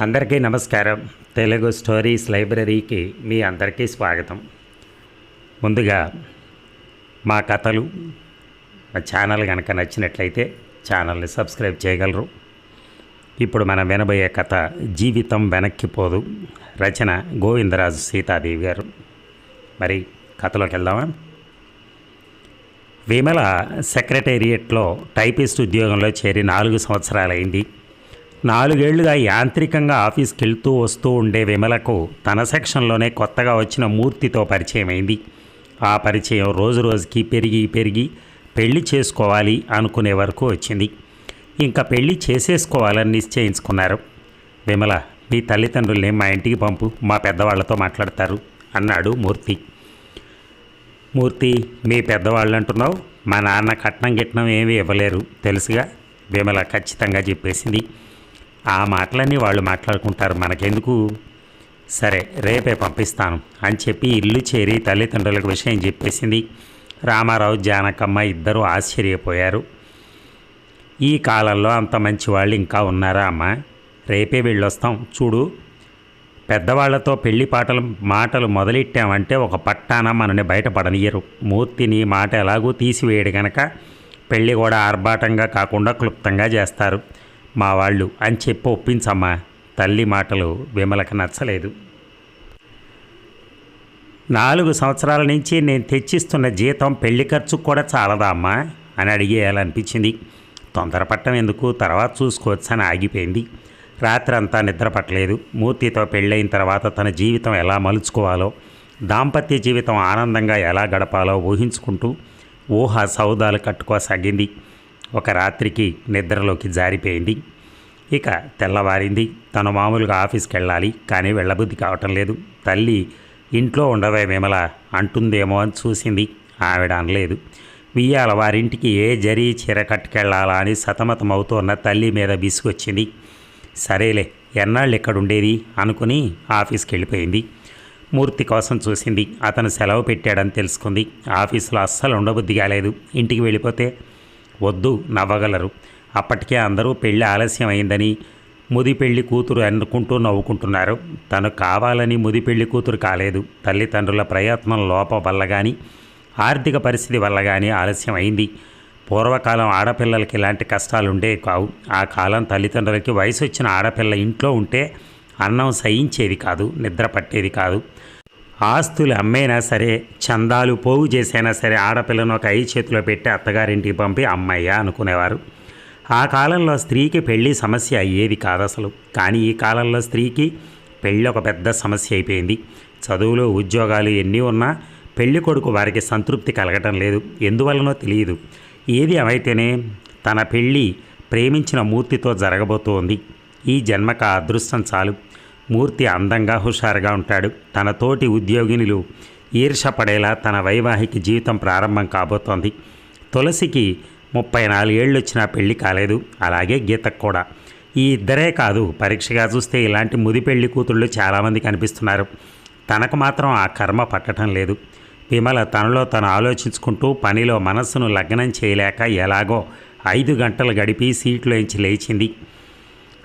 అందరికీ నమస్కారం. తెలుగు స్టోరీస్ లైబ్రరీకి మీ అందరికీ స్వాగతం. ముందుగా మా కథలు మా ఛానల్ కనుక నచ్చినట్లయితే ఛానల్ని సబ్స్క్రైబ్ చేయగలరు. ఇప్పుడు మనం వినబోయే కథ జీవితం వెనక్కిపోదు రచన గోవిందరాజు సీతాదేవి గారు. మరి కథలోకి వెళ్దామా? విమల సెక్రటేరియట్లో టైపిస్ట్ ఉద్యోగంలో చేరి నాలుగు సంవత్సరాలైంది. నాలుగేళ్ళుగా యాంత్రికంగా ఆఫీస్కి వెళ్తూ వస్తూ ఉండే విమలకు తన సెక్షన్లోనే కొత్తగా వచ్చిన మూర్తితో పరిచయం అయింది ఆ పరిచయం రోజు రోజుకి పెరిగి పెరిగి పెళ్ళి చేసుకోవాలి అనుకునే వరకు వచ్చింది. ఇంకా పెళ్ళి చేసేసుకోవాలని నిశ్చయించుకున్నారు. విమల మీ తల్లిదండ్రుల్ని మా ఇంటికి పంపు మా పెద్దవాళ్ళతో మాట్లాడతారు అన్నాడు మూర్తి. మూర్తి మీ పెద్దవాళ్ళు అంటున్నావు మా నాన్న కట్నం గిట్నం ఏమీ ఇవ్వలేరు తెలుసుగా? విమల ఖచ్చితంగా చెప్పేసింది. ఆ మాటలన్నీ వాళ్ళు మాట్లాడుకుంటారు. మనకెందుకు? సరే రేపే పంపిస్తాను అని చెప్పి ఇల్లు చేరి తల్లిదండ్రులకు విషయం చెప్పేసింది. రామారావు జానకమ్మ ఇద్దరూ ఆశ్చర్యపోయారు. ఈ కాలంలో అంత మంచి వాళ్ళు ఇంకా ఉన్నారా అమ్మ? రేపే వెళ్ళొస్తాం. చూడు పెద్దవాళ్ళతో పెళ్ళి పాటలు మాటలు మొదలెట్టామంటే ఒక పట్టాన మనని బయటపడనియరు. మూర్తిని మాట ఎలాగూ తీసివేయడు గనక పెళ్ళి కూడా ఆర్భాటంగా కాకుండా క్లుప్తంగా చేస్తారు. మా వాళ్ళు అని చెప్పి ఒప్పించమ్మా. తల్లి మాటలు విమలకు నచ్చలేదు. నాలుగు సంవత్సరాల నుంచి నేను తెచ్చిస్తున్న జీతం పెళ్ళి ఖర్చు కూడా చాలదా అమ్మా? అని అడిగేయాలనిపించింది. తొందరపట్టం ఎందుకు? తర్వాత చూసుకోవచ్చని ఆగిపోయింది. రాత్రి అంతా నిద్ర పట్టలేదు మూర్తితో పెళ్ళైన తర్వాత తన జీవితం ఎలా మలుచుకోవాలో దాంపత్య జీవితం ఆనందంగా ఎలా గడపాలో ఊహించుకుంటూ ఊహ సౌదాలు కట్టుకోసాగింది. ఒక రాత్రికి నిద్రలోకి జారిపోయింది. ఇక తెల్లవారింది. తను మామూలుగా ఆఫీస్కి వెళ్ళాలి కానీ వెళ్ళబుద్ధి కావటం లేదు. తల్లి ఇంట్లో ఉండవే విమల అంటుందేమో అని చూసింది. ఆవిడ అనలేదు. వియ్యాల వారింటికి ఏ జరీ చీర కట్టుకెళ్ళాలా అని సతమతమవుతున్న తల్లి మీద విసుగొచ్చింది. సరేలే ఎన్నాళ్ళు ఇక్కడ ఉండేది అనుకుని ఆఫీస్కి వెళ్ళిపోయింది మూర్తి కోసం చూసింది. అతను సెలవు పెట్టాడని తెలుసుకుంది. ఆఫీసులో అస్సలు ఉండబుద్ధి కాలేదు ఇంటికి వెళ్ళిపోతే వద్దు నవ్వగలరు. అప్పటికే అందరూ పెళ్ళి ఆలస్యం అయిందని ముది పెళ్ళి కూతురు అనుకుంటూ నవ్వుకుంటున్నారు. తను కావాలని ముది పెళ్ళి కూతురు కాలేదు. తల్లిదండ్రుల ప్రయత్నం లోపం వల్ల కానీ ఆర్థిక పరిస్థితి వల్ల కానీ ఆలస్యం అయింది. పూర్వకాలం ఆడపిల్లలకి ఇలాంటి కష్టాలు ఉండేవి కావు. ఆ కాలం తల్లిదండ్రులకి వయసు వచ్చిన ఆడపిల్ల ఇంట్లో ఉంటే అన్నం సహించేది కాదు నిద్ర పట్టేది కాదు. ఆస్తులు అమ్మైనా సరే చందాలు పోగు చేసైనా సరే ఆడపిల్లను ఒక ఐదు చేతిలో పెట్టి అత్తగారింటికి పంపి అమ్మయ్య అనుకునేవారు. ఆ కాలంలో స్త్రీకి పెళ్ళి సమస్య అయ్యేది కాదు అసలు కానీ ఈ కాలంలో స్త్రీకి పెళ్ళి ఒక పెద్ద సమస్య అయిపోయింది. చదువులు ఉద్యోగాలు ఎన్ని ఉన్నా పెళ్ళి కొడుకు వారికి సంతృప్తి కలగటం లేదు. ఎందువలనో తెలియదు. ఏది ఏమైతేనే తన పెళ్ళి ప్రేమించిన మూర్తితో జరగబోతోంది. ఈ జన్మక అదృష్టం చాలు. మూర్తి అందంగా హుషారుగా ఉంటాడు. తన తోటి ఉద్యోగినులు ఈర్షపడేలా తన వైవాహిక జీవితం ప్రారంభం కాబోతోంది. తులసికి ముప్పై నాలుగేళ్ళు వచ్చినా పెళ్ళి కాలేదు. అలాగే గీతకు కూడా. ఈ ఇద్దరే కాదు. పరీక్షగా చూస్తే ఇలాంటి ముది పెళ్ళి కూతుళ్ళు చాలామంది కనిపిస్తున్నారు. తనకు మాత్రం ఆ కర్మ పట్టడం లేదు. విమల తనలో తను ఆలోచించుకుంటూ పనిలో మనస్సును లగ్నం చేయలేక ఎలాగో ఐదు గంటలు గడిపి సీట్లోంచి లేచింది.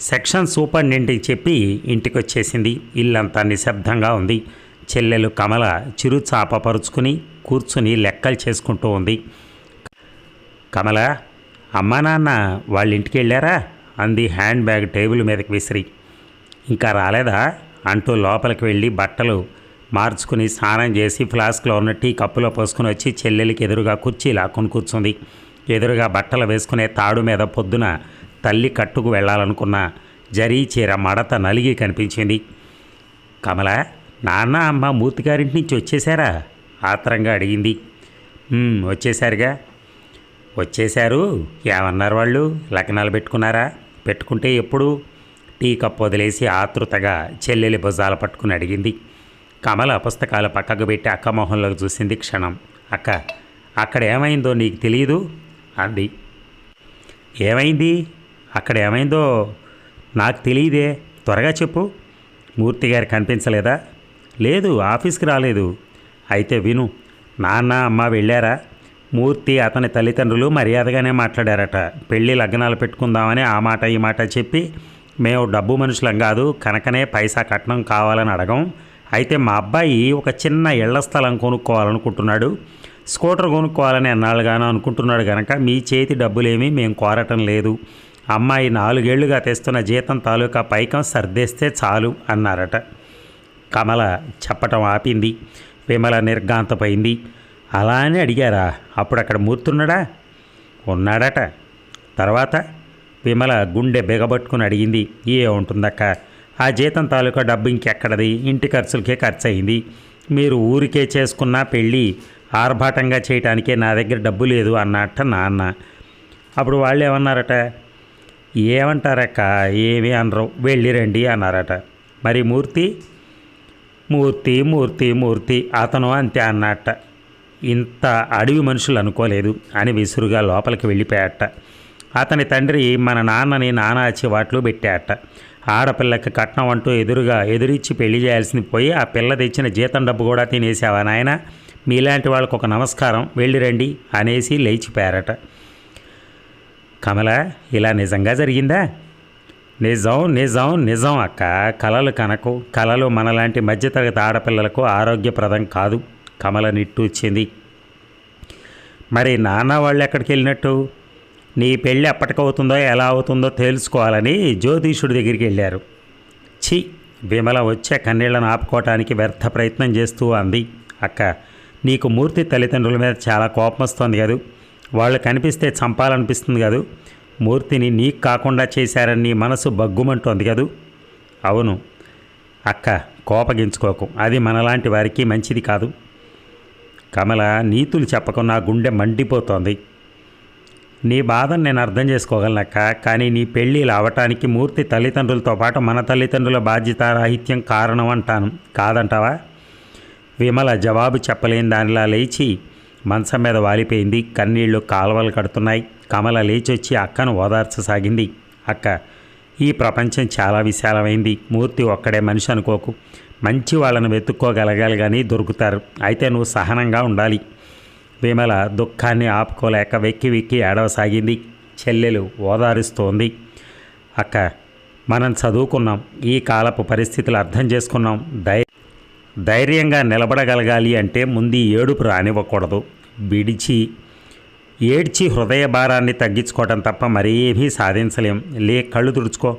సెక్షన్ సూపరింటెండెంట్కి చెప్పి ఇంటికి వచ్చేసింది ఇల్లంతా నిశ్శబ్దంగా ఉంది. చెల్లెలు కమల చిరు చాపపరుచుకుని కూర్చుని లెక్కలు చేసుకుంటూ ఉంది. కమల అమ్మా నాన్న వాళ్ళ ఇంటికి వెళ్ళారా అంది హ్యాండ్ బ్యాగ్ టేబుల్ మీదకి విసిరి. ఇంకా రాలేదా? అంటూ లోపలికి వెళ్ళి బట్టలు మార్చుకుని స్నానం చేసి ఫ్లాస్క్లో ఉన్న టీ కప్పులో పోసుకుని వచ్చి చెల్లెలికి ఎదురుగా కుర్చీ లాక్కొని కూర్చుంది. ఎదురుగా బట్టలు వేసుకునే తాడు మీద పొద్దున తల్లి కట్టుకు వెళ్ళాలనుకున్న జరీ చీర మడత నలిగి కనిపించింది. కమల నాన్న అమ్మ మూర్తిగారింటి నుంచి వచ్చేసారా ఆత్రంగా అడిగింది. వచ్చేశారుగా. వచ్చేశారు? ఏమన్నారు వాళ్ళు? లగ్నాలు పెట్టుకున్నారా? పెట్టుకుంటే ఎప్పుడు? టీ కప్పు వదిలేసి ఆతృతగా చెల్లెలి భుజాలు పట్టుకుని అడిగింది. కమల పుస్తకాలు పక్కకు పెట్టి అక్క మొహంలోకి చూసింది క్షణం. అక్క అక్కడ ఏమైందో నీకు తెలియదు? అంది. ఏమైంది? అక్కడ ఏమైందో నాకు తెలియదే. త్వరగా చెప్పు. మూర్తి గారు కనిపించలేదా? లేదు ఆఫీస్కి రాలేదు. అయితే విను నాన్న అమ్మ వెళ్ళారా? మూర్తి అతని తల్లిదండ్రులు మర్యాదగానే మాట్లాడారట. పెళ్ళి లగ్నాలు పెట్టుకుందామని ఆ మాట ఈ మాట చెప్పి మేము డబ్బు మనుషులం కాదు కనుకనే పైసా కట్నం కావాలని అడగం. అయితే మా అబ్బాయి ఒక చిన్న ఇళ్ళ స్థలం కొనుక్కోవాలనుకుంటున్నాడు. స్కూటర్ కొనుక్కోవాలని ఎన్నాళ్ళుగానో అనుకుంటున్నాడు కనుక మీ చేతి డబ్బులేమీ మేము కోరటం లేదు. అమ్మాయి నాలుగేళ్ళుగా తెస్తున్న జీతం తాలూకా పైకం సర్దేస్తే చాలు అన్నారట. కమల చెప్పటం ఆపింది. విమల నిర్గాంతపోయింది అలా అని అడిగారా? అప్పుడు అక్కడ మూర్తున్నాడా? ఉన్నాడట. తర్వాత విమల గుండె బిగబట్టుకుని అడిగింది. ఏ ఉంటుందక్క ఆ జీతం తాలూకా డబ్బు ఇంకెక్కడది? ఇంటి ఖర్చులకే ఖర్చు అయింది మీరు ఊరికే చేసుకున్న పెళ్ళి ఆర్భాటంగా చేయటానికే నా దగ్గర డబ్బు లేదు అన్నట్ట నాన్న. అప్పుడు వాళ్ళు ఏమన్నారట ఏమంటారక్క? ఏమి అనరు. వెళ్ళి రండి అన్నారట. మరి మూర్తి? మూర్తి మూర్తి మూర్తి అతను అంతే అన్నట్ట. ఇంత అడవి మనుషులు అనుకోలేదు అని విసురుగా లోపలికి వెళ్ళిపోయాట. అతని తండ్రి మన నాన్నని నానాచి వాట్లు పెట్టాట. ఆడపిల్లకి కట్నం అంటూ ఎదురుగా ఎదురిచ్చి పెళ్ళి చేయాల్సింది పోయి ఆ పిల్ల తెచ్చిన జీతం డబ్బు కూడా తినేసావా నాయన? మీలాంటి వాళ్ళకు ఒక నమస్కారం. వెళ్ళి రండి అనేసి లేచిపోయారట. కమల ఇలా నిజంగా జరిగిందా? నిజం నిజం నిజం అక్క. కలలు కనకు కలలు మనలాంటి మధ్యతరగతి ఆడపిల్లలకు ఆరోగ్యప్రదం కాదు. కమల నిట్టూచింది మరి నాన్న వాళ్ళు ఎక్కడికి వెళ్ళినట్టు? నీ పెళ్ళి ఎప్పటికవుతుందో ఎలా అవుతుందో తెలుసుకోవాలని జ్యోతిషుడి దగ్గరికి వెళ్ళారు. ఛీ! విమల వచ్చే కన్నీళ్ళను ఆపుకోవటానికి వ్యర్థ ప్రయత్నం చేస్తూ అంది. అక్క నీకు మూర్తి తల్లిదండ్రుల మీద చాలా కోపం వస్తుంది కదూ. వాళ్ళు కనిపిస్తే చంపాలనిపిస్తుంది కాదు. మూర్తిని నీకు కాకుండా చేశారని నీ మనసు బగ్గుమంటోంది కదూ. అవును. అక్క కోపగించుకోకు. అది మనలాంటి వారికి మంచిది కాదు. కమల నీతులు చెప్పకు నా గుండె మండిపోతోంది. నీ బాధను నేను అర్థం చేసుకోగలనక్క కానీ నీ పెళ్ళి ఇలా అవటానికి మూర్తి తల్లిదండ్రులతో పాటు మన తల్లిదండ్రుల బాధ్యత రాహిత్యం కారణం అంటాను. కాదంటావా? విమల జవాబు చెప్పలేని దానిలా లేచి మంచం మీద వాలిపోయింది. కన్నీళ్ళు కాలువలు కడుతున్నాయి. కమల లేచొచ్చి అక్కను ఓదార్చసాగింది. అక్క ఈ ప్రపంచం చాలా విశాలమైంది. మూర్తి ఒక్కడే మనిషి అనుకోకు. మంచి వాళ్ళను వెతుక్కోగలగాలి కానీ దొరుకుతారు. అయితే నువ్వు సహనంగా ఉండాలి. విమల దుఃఖాన్ని ఆపుకోలేక వెక్కి వెక్కి ఏడవసాగింది. చెల్లెలు ఓదారుస్తోంది. అక్క మనం చదువుకున్నాం. ఈ కాలపు పరిస్థితులు అర్థం చేసుకున్నాం. దయ ధైర్యంగా నిలబడగలగాలి అంటే ముందు ఏడుపు రానివ్వకూడదు. విడిచి ఏడ్చి హృదయ భారాన్ని తగ్గించుకోవటం తప్ప మరేమీ సాధించలేం. లే కళ్ళు తుడుచుకో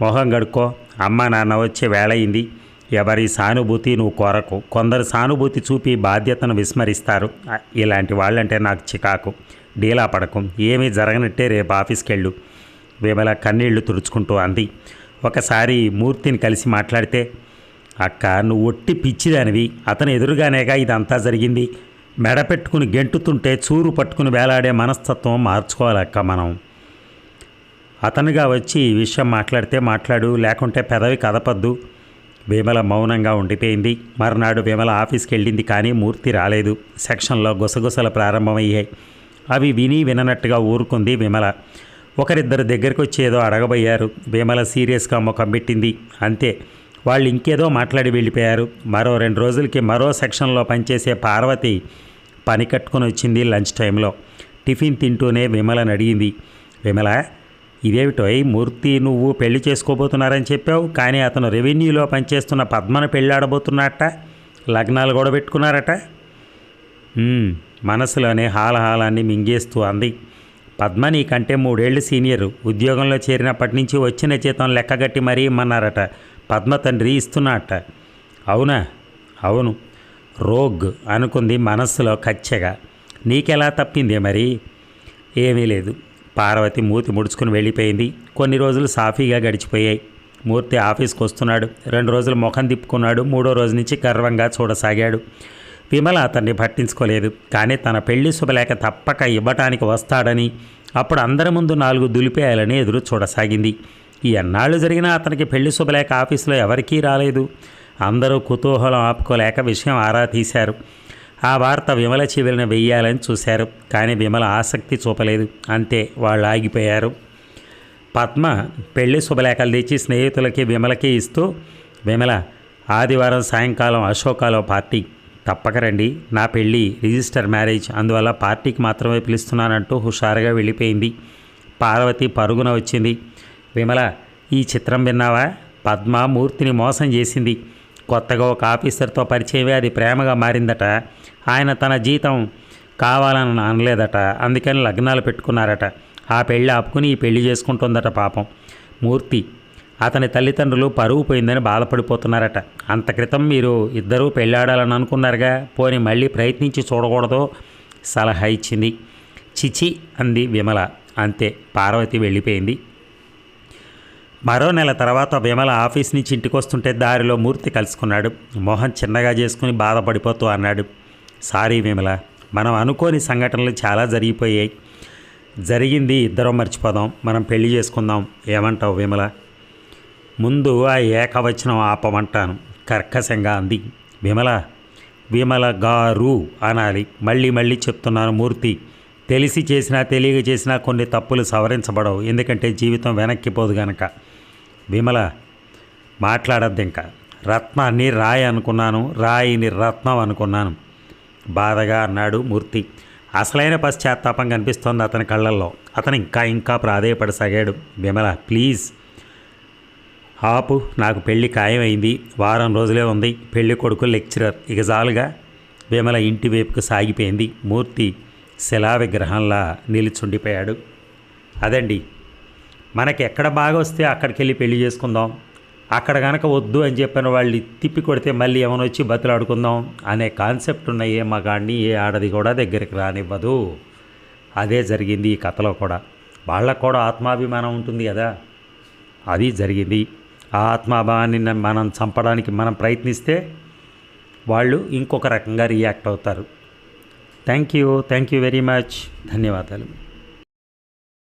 మొహం గడుకో అమ్మ నాన్న వచ్చే వేళయింది ఎవరి సానుభూతి నువ్వు కోరకు. కొందరు సానుభూతి చూపి బాధ్యతను విస్మరిస్తారు. ఇలాంటి వాళ్ళంటే నాకు చికాకు. డీలా పడకు. ఏమీ జరగనట్టే రేపు ఆఫీస్కి వెళ్ళు విమల కన్నీళ్ళు తుడుచుకుంటూ అంది. ఒకసారి మూర్తిని కలిసి మాట్లాడితే అక్క నువ్వు ఒట్టి పిచ్చిదానివి. అతను ఎదురుగానేగా ఇదంతా జరిగింది. మెడ పెట్టుకుని గెంటుతుంటే చూరు పట్టుకుని వేలాడే మనస్తత్వం మార్చుకోవాలక్క మనం. అతనుగా వచ్చి ఈ విషయం మాట్లాడితే మాట్లాడు లేకుంటే పెదవి కదపద్దు. విమల మౌనంగా ఉండిపోయింది. మర్నాడు విమల ఆఫీస్కి వెళ్ళింది కానీ మూర్తి రాలేదు. సెక్షన్లో గుసగుసలు ప్రారంభమయ్యాయి. అవి విని విననట్టుగా ఊరుకుంది విమల. ఒకరిద్దరు దగ్గరికి వచ్చి ఏదో అడగబోయారు. విమల సీరియస్గా ముఖం పెట్టింది. అంతే. వాళ్ళు ఇంకేదో మాట్లాడి వెళ్ళిపోయారు. మరో రెండు రోజులకి మరో సెక్షన్లో పనిచేసే పార్వతి పని కట్టుకొని వచ్చింది లంచ్ టైంలో. టిఫిన్ తింటూనే విమలని అడిగింది. విమల ఇదేమిటో మూర్తి నువ్వు పెళ్ళి చేసుకోబోతున్నారని చెప్పావు. కానీ అతను రెవెన్యూలో పనిచేస్తున్న పద్మను పెళ్ళాడబోతున్నట్ట లగ్నాలు కూడా పెట్టుకున్నారట. మనసులోనే హాలహాలాన్ని మింగేస్తూ అంది. పద్మ నీకంటే మూడేళ్ళు సీనియర్. ఉద్యోగంలో చేరినప్పటి నుంచి వచ్చిన జీతం లెక్కగట్టి మరీ ఇమ్మన్నారట. పద్మ తండ్రి ఇస్తున్నట్ట. అవునా? అవును. రోగ్ అనుకుంది మనస్సులో కచ్చగా. నీకెలా తప్పిందే మరి? ఏమీ లేదు. పార్వతి మూతి ముడుచుకుని వెళ్ళిపోయింది. కొన్ని రోజులు సాఫీగా గడిచిపోయాయి. మూర్తి ఆఫీస్కి వస్తున్నాడు. రెండు రోజులు ముఖం తిప్పుకున్నాడు. మూడో రోజు నుంచి గర్వంగా చూడసాగాడు. విమల అతన్ని పట్టించుకోలేదు. కానీ తన పెళ్ళి శుభలేఖ తప్పక ఇవ్వటానికి వస్తాడని అప్పుడు అందరి ముందు నాలుగు దులిపేయాలని ఎదురు చూడసాగింది. ఎన్నాళ్ళు జరిగినా అతనికి పెళ్ళి శుభలేఖ ఆఫీసులో ఎవరికీ రాలేదు. అందరూ కుతూహలం ఆపుకోలేక విషయం ఆరా తీశారు. ఆ వార్త విమల చెవిలిన వెయ్యాలని చూశారు. కానీ విమల ఆసక్తి చూపలేదు. అంతే వాళ్ళు ఆగిపోయారు. పద్మ పెళ్ళి శుభలేఖలు తెచ్చి స్నేహితులకి విమలకి ఇస్తూ విమల ఆదివారం సాయంకాలం అశోకాలో పార్టీ. తప్పక రండి. నా పెళ్ళి రిజిస్టర్ మ్యారేజ్. అందువల్ల పార్టీకి మాత్రమే పిలుస్తున్నానంటూ హుషారుగా వెళ్ళిపోయింది. పార్వతి పరుగున వచ్చింది. విమల ఈ చిత్రం విన్నావా? పద్మ మూర్తిని మోసం చేసింది. కొత్తగా ఒక ఆఫీసర్తో పరిచయమే అది ప్రేమగా మారిందట. ఆయన తన జీతం కావాలని అనలేదట. అందుకని లగ్నాలు పెట్టుకున్నారట. ఆ పెళ్ళి ఆపుకుని ఈ పెళ్ళి చేసుకుంటుందట పాపం. మూర్తి అతని తల్లిదండ్రులు పరువు పోయిందని బాధపడిపోతున్నారట. అంత క్రితం మీరు ఇద్దరూ పెళ్ళాడాలని అనుకున్నారుగా. పోని మళ్ళీ ప్రయత్నించి చూడకూడదో సలహా ఇచ్చింది. చిచి అంది విమల. అంతే పార్వతి వెళ్ళిపోయింది. మరో నెల తర్వాత విమల ఆఫీస్ నుంచి ఇంటికొస్తుంటే దారిలో మూర్తి కలుసుకున్నాడు. మోహన్ చిన్నగా చేసుకుని బాధపడిపోతూ అన్నాడు. సారీ విమల మనం అనుకోని సంఘటనలు చాలా జరిగిపోయాయి. జరిగింది ఇద్దరం మర్చిపోదాం మనం పెళ్ళి చేసుకుందాం. ఏమంటావు విమల? ముందు ఆ ఏకవచనం ఆపమంటాను. కర్కశంగా అంది. విమల విమల గారు అనాలి. మళ్ళీ మళ్ళీ చెప్తున్నాను మూర్తి. తెలిసి చేసినా తెలియక చేసినా కొన్ని తప్పులు సవరించబడవు. ఎందుకంటే జీవితం వెనక్కిపోదు గనక. విమల మాట్లాడద్దు ఇంకా. రత్నాన్ని రాయి అనుకున్నాను రాయిని రత్నం అనుకున్నాను. బాధగా అన్నాడు మూర్తి. అసలైన పశ్చాత్తాపం కనిపిస్తోంది అతని కళ్ళల్లో. అతను ఇంకా ఇంకా ప్రాధేయపడసాగాడు. విమల ప్లీజ్. ఆపు నాకు పెళ్ళి ఖాయమైంది. వారం రోజులే ఉంది. పెళ్ళి కొడుకు లెక్చరర్. ఇక జాలుగా విమల ఇంటి వైపుకు సాగిపోయింది. మూర్తి శిలా విగ్రహంలా నిలుచుండిపోయాడు. అదండి. మనకి ఎక్కడ బాగా వస్తే అక్కడికి వెళ్ళి పెళ్ళి చేసుకుందాం. అక్కడ కనుక వద్దు అని చెప్పిన వాళ్ళు తిప్పి కొడితే మళ్ళీ ఏమైనా వచ్చి బతులాడుకుందాం అనే కాన్సెప్ట్ ఉన్న ఏ మగాడిని ఏ ఆడది కూడా దగ్గరికి రానివ్వదు. అదే జరిగింది ఈ కథలో కూడా. వాళ్ళకు కూడా ఆత్మాభిమానం ఉంటుంది కదా. అది జరిగింది. ఆ ఆత్మాభిమానాన్ని మనం చంపడానికి మనం ప్రయత్నిస్తే వాళ్ళు ఇంకొక రకంగా రియాక్ట్ అవుతారు. Thank you. Thank you very much. ధన్యవాదాలు.